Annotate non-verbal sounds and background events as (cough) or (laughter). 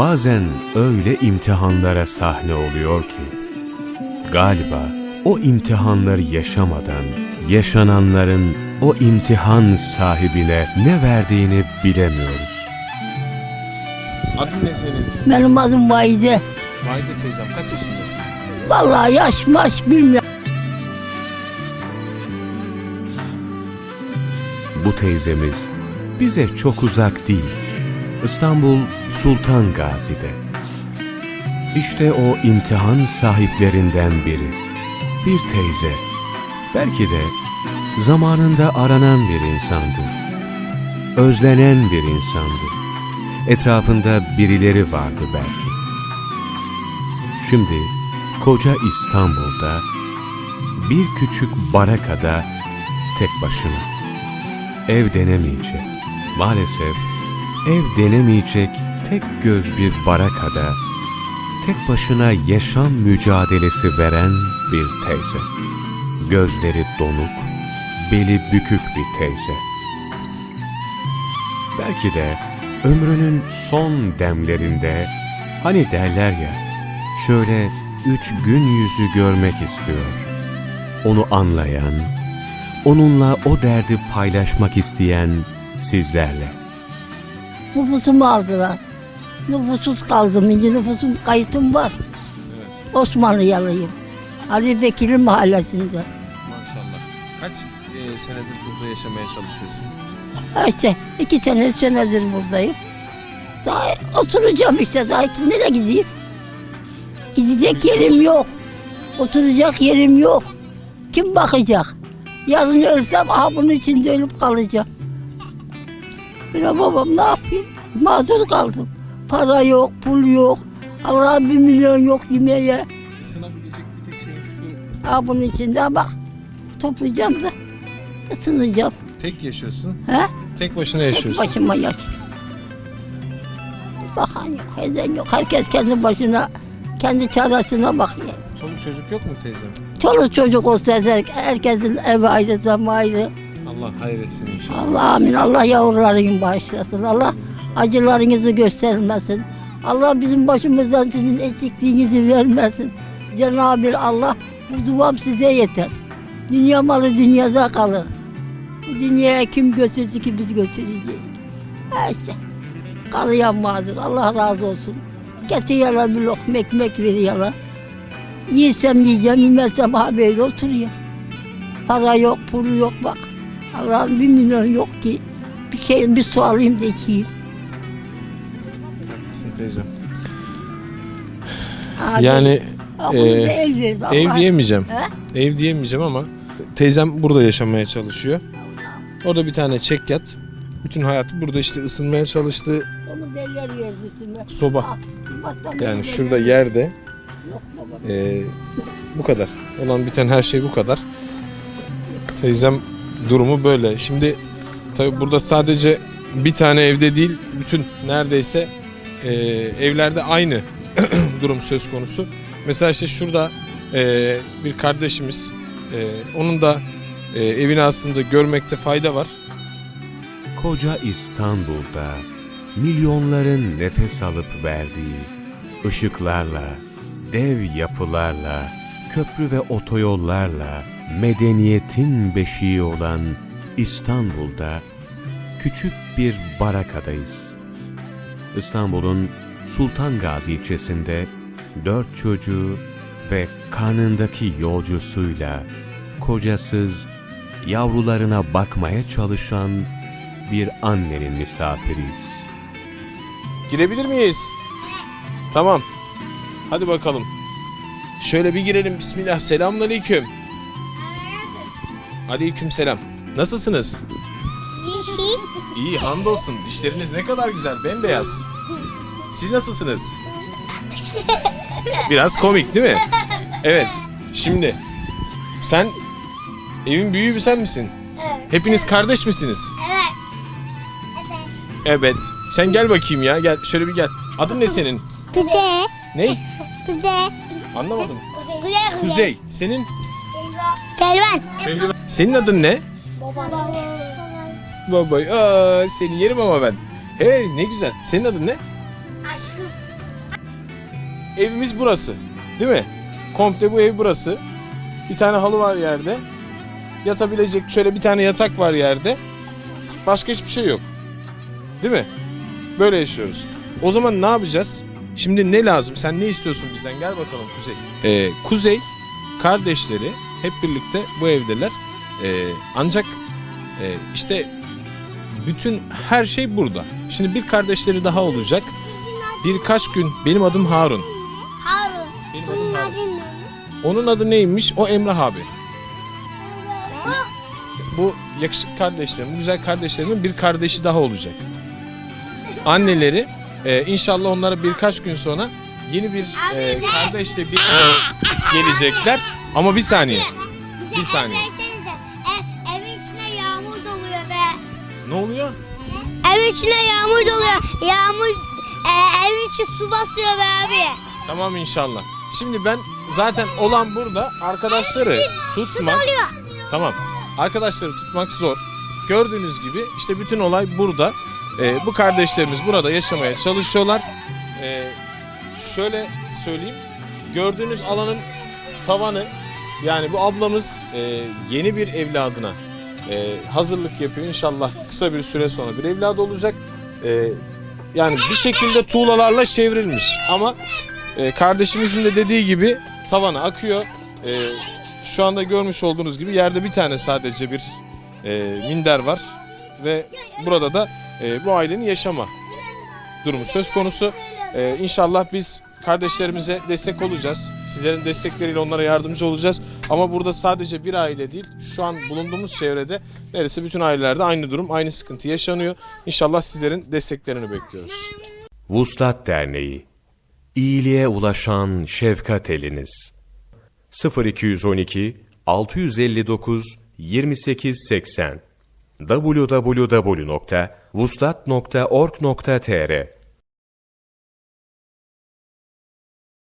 bazen öyle imtihanlara sahne oluyor ki, galiba o imtihanları yaşamadan, yaşananların o imtihan sahibine ne verdiğini bilemiyoruz. Adın ne senin? Benim adım Vahide. Vahide teyzem kaç yaşındasın? Vallahi yaş maş bilmiyorum. Bu teyzemiz bize çok uzak değil. İstanbul Sultan Gazi'de. İşte o imtihan sahiplerinden biri. Bir teyze. Belki de zamanında aranan bir insandı. Özlenen bir insandı. Etrafında birileri vardı belki. Şimdi koca İstanbul'da bir küçük barakada tek başına ev denemeyecek. Maalesef ev denemeyecek tek göz bir barakada tek başına yaşam mücadelesi veren bir teyze. Gözleri donuk, beli bükük bir teyze. Belki de ömrünün son demlerinde hani derler ya şöyle üç gün yüzü görmek istiyor. Onu anlayan, onunla o derdi paylaşmak isteyen sizlerle. Nüfusumu aldılar. Nüfusuz kaldım. İnce nüfusum kayıtım var. Osmanlıyalıyım. Ali Bekir'in mahallesinde. Maşallah. Kaç e, senedir burada yaşamaya çalışıyorsun? Ha İşte iki sene, senedir buradayım. Daha oturacağım işte. Daha nereye gideyim? Gidecek yerim yok. Oturacak yerim yok. Kim bakacak? Yarın ölsem aha bunun içinde ölüp kalacağım. Ben babam ne yapayım? Mağdur kaldım. Para yok, pul yok. Allah'ım bir milyon yok yemeğe. Isınabilecek bir tek şey şu. Ha bunun içinde bak. Toplayacağım da ısınacağım. Tek yaşıyorsun. He? Tek başına yaşıyorsun. Başıma yaş. Bakan yok, eden yok. Herkes kendi başına, kendi çaresine bakıyor. Çoluk çocuk yok mu teyzem? Çoluk çocuk olsa her- herkesin evi ayrı, zamı ayrı. Allah hayretsin inşallah. Allah amin. Allah yavrularını bağışlasın. Allah acılarınızı göstermesin. Allah bizim başımızdan sizin eksikliğinizi vermesin. Cenab-ı Allah bu duam size yeter. Dünya malı dünyada kalır. Bu dünyaya kim götürdü ki biz götüreceğiz. Ha işte. Kalayan mazur. Allah razı olsun. Getiriyorlar bir lokma ekmek veriyorlar. Yersem yiyeceğim, yemezsem ha böyle oturuyor. Para yok, pul yok bak. Allah'ım bir milyon yok ki bir şey bir su alayım da içeyim. Haklısın teyzem. Hadi. Yani bunu e, da el verdi Allah. ev diyemeyeceğim. He? Ev diyemeyeceğim ama teyzem burada yaşamaya çalışıyor. Orada bir tane çekyat. Bütün hayatı burada işte ısınmaya çalıştı. Onu deller verdi üstüme. Soba. Ah, battaniye Yani deller şurada verdi. yerde Yok baba. Ee, bu kadar. Olan biten her şey bu kadar. Teyzem durumu böyle. Şimdi tabi burada sadece bir tane evde değil, bütün neredeyse e, evlerde aynı (clears throat) durum söz konusu. Mesela işte şurada e, bir kardeşimiz, e, onun da e, evini aslında görmekte fayda var. Koca İstanbul'da milyonların nefes alıp verdiği ışıklarla, dev yapılarla, köprü ve otoyollarla medeniyetin beşiği olan İstanbul'da küçük bir barakadayız. İstanbul'un Sultan Gazi ilçesinde dört çocuğu ve karnındaki yolcusuyla kocasız, yavrularına bakmaya çalışan bir annenin misafiriyiz. Girebilir miyiz? Tamam. Hadi bakalım. Şöyle bir girelim. Bismillah. Selamünaleyküm. Aleyküm selam. Nasılsınız? İyi hamdolsun. Dişleriniz ne kadar güzel. Bembeyaz. Siz nasılsınız? Biraz komik değil mi? Evet. Şimdi sen evin büyüğü sen misin? Hepiniz kardeş misiniz? Evet. Evet. Sen gel bakayım ya. Gel şöyle bir gel. Adın ne senin? Kuzey. Ne? Kuzey. Anlamadım. Kuzey. Senin? Pelvan. Senin adın ne? Baba. Babay. Aa, seni yerim ama ben. Hey ne güzel. Senin adın ne? Aşkım. evimiz burası. Değil mi? Komple bu ev burası. Bir tane halı var yerde. Yatabilecek şöyle bir tane yatak var yerde. Başka hiçbir şey yok. Değil mi? Böyle yaşıyoruz. O zaman ne yapacağız? Şimdi ne lazım? Sen ne istiyorsun bizden? Gel bakalım Kuzey. Ee, Kuzey kardeşleri hep birlikte bu evdeler. Ee, ancak e, işte bütün her şey burada. Şimdi bir kardeşleri daha olacak. Birkaç gün benim adım Harun. Harun. Benim adım Harun. Onun adı neymiş? O Emrah abi. Bu yakışıklı kardeşlerim, bu güzel kardeşlerimin bir kardeşi daha olacak. Anneleri e, inşallah onlara birkaç gün sonra yeni bir e, kardeşle bir (laughs) gelecekler. Ama bir saniye. Bize Bir saniye. ev versenize. Ev, evin içine yağmur doluyor be. Ne oluyor? Evin içine yağmur doluyor. Yağmur e, evin içi su basıyor be abi. Tamam inşallah. Şimdi ben zaten olan burada arkadaşları tutmak. Tamam. Arkadaşları tutmak zor. Gördüğünüz gibi işte bütün olay burada. Ee, bu kardeşlerimiz burada yaşamaya çalışıyorlar. Ee, şöyle söyleyeyim. Gördüğünüz alanın tavanı yani bu ablamız e, yeni bir evladına e, hazırlık yapıyor. İnşallah kısa bir süre sonra bir evladı olacak. E, yani bir şekilde tuğlalarla çevrilmiş ama e, kardeşimizin de dediği gibi tavana akıyor. E, şu anda görmüş olduğunuz gibi yerde bir tane sadece bir e, minder var ve burada da e, bu ailenin yaşama durumu söz konusu. E, inşallah biz kardeşlerimize destek olacağız. Sizlerin destekleriyle onlara yardımcı olacağız. Ama burada sadece bir aile değil, şu an bulunduğumuz çevrede neredeyse bütün ailelerde aynı durum, aynı sıkıntı yaşanıyor. İnşallah sizlerin desteklerini bekliyoruz. Vuslat Derneği İyiliğe ulaşan şefkat eliniz 0212 659 2880 www.vuslat.org.tr